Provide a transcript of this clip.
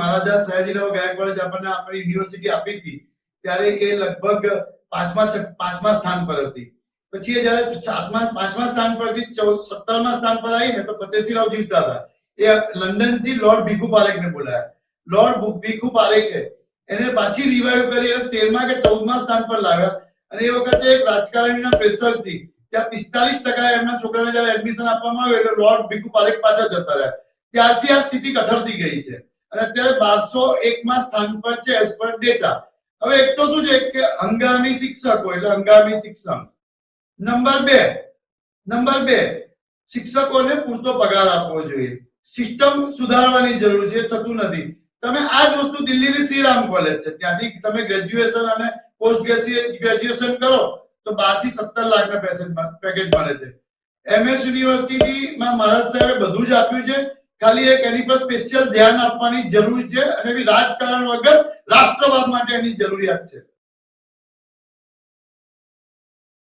મહારાજા સયાજીરાવ ગાયકવાડે આપણને આપણી યુનિવર્સિટી આપી હતી, ત્યારે એ લગભગ પાંચમા પાંચમા સ્થાન પર હતી. પછી એ જયારે સાતમા, પાંચમા સ્થાન પરથી સત્તરમા સ્થાન પર આવીને તો ફતેસિંહરાવ જીતતા હતા. એ લંડનથી લોર્ડ ભીખુ પારેખને બોલાયા. લોર્ડ ભીખુ પારેખે એને પાછી રિવાઈવ કરી એટલે તેરમા કે ચૌદમા સ્થાન પર લાવ્યા. અને એ વખતે એક રાજકારણીના પ્રેશરથી ત્યાં પિસ્તાલીસ ટકા એમના છોકરાને જયારે એડમિશન આપવામાં આવ્યું એટલે લોર્ડ ભીખુ પારેખ પાછા જતા રહ્યા. ત્યારથી આ સ્થિતિ કથળતી ગઈ છે. અને અત્યારે બારસો એકમાં સ્થાન પર છે એઝ પર ડેટા હવે એક તો શું છે કે હંગામી શિક્ષકો, એટલે હંગામી શિક્ષણ. નંબર બે નંબર બે, શિક્ષકોને પૂરતો પગાર આપવો જોઈએ. સિસ્ટમ સુધારવાની જરૂર છે થતું નથી. તમે આ જ વસ્તુ દિલ્હીની શ્રીરામ કોલેજ છે. ત્યાંથી તમે ગ્રેજ્યુએશન અને પોસ્ટ ગ્રેજ્યુએશન કરો, તો બારથી સત્તર લાખના પેકેજ મળે છે. એમએસ યુનિવર્સિટીમાં મહારાજ સાહેબે બધું જ આપ્યું છે. ખાલી એક એની પર સ્પેશિયલ ધ્યાન આપવાની જરૂર છે અને રાજકારણ વગર રાષ્ટ્રવાદ માટે એની જરૂરિયાત છે.